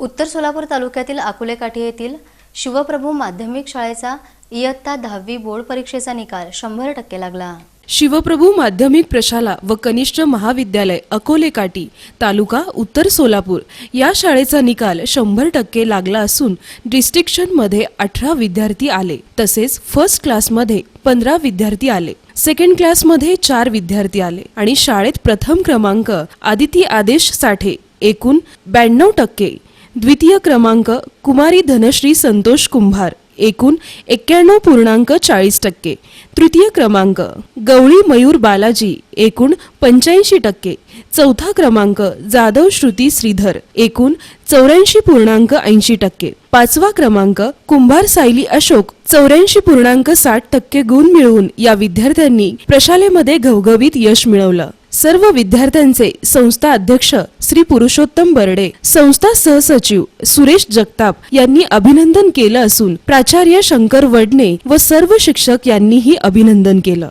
उत्तर सोलापूर तालुक्यातील अकोले काठी येथील शिवप्रभू माध्यमिक शाळेचा इयत्ता दहावी बोर्ड परीक्षेचा निकाल शंभर टक्के लागला. शिवप्रभू माध्यमिक प्रशाला व कनिष्ठ महाविद्यालय अकोलेकाठी तालुका उत्तर सोलापूर या शाळेचा निकाल शंभर टक्के लागला असून डिस्ट्रिक्शनमध्ये अठरा विद्यार्थी आले तसेच फर्स्ट क्लासमध्ये पंधरा विद्यार्थी आले सेकंड क्लासमध्ये चार विद्यार्थी आले आणि शाळेत प्रथम क्रमांक आदिती आदेश साठे एकूण ब्याण्णव टक्के. द्वितीय क्रमांक कुमारी धनश्री संतोष कुंभार एकूण एक्क्याण्णव पूर्णांक चाळीस टक्के. तृतीय क्रमांक गवळी मयूर बालाजी एकूण पंच्याऐंशी टक्के. चौथा क्रमांक जाधव श्रुती श्रीधर एकूण चौऱ्याऐंशी पूर्णांक ऐंशी टक्के. पाचवा क्रमांक कुंभार सायली अशोक चौऱ्याऐंशी पूर्णांक साठ टक्के गुण मिळवून या विद्यार्थ्यांनी प्रशालेमध्ये घवघवीत यश मिळवलं. सर्व विद्यार्थ्यांचे संस्था अध्यक्ष श्री पुरुषोत्तम बर्डे संस्था सहसचिव सुरेश जगताप यांनी अभिनंदन केलं असून प्राचार्य शंकर वडणे व सर्व शिक्षक यांनीही अभिनंदन केलं.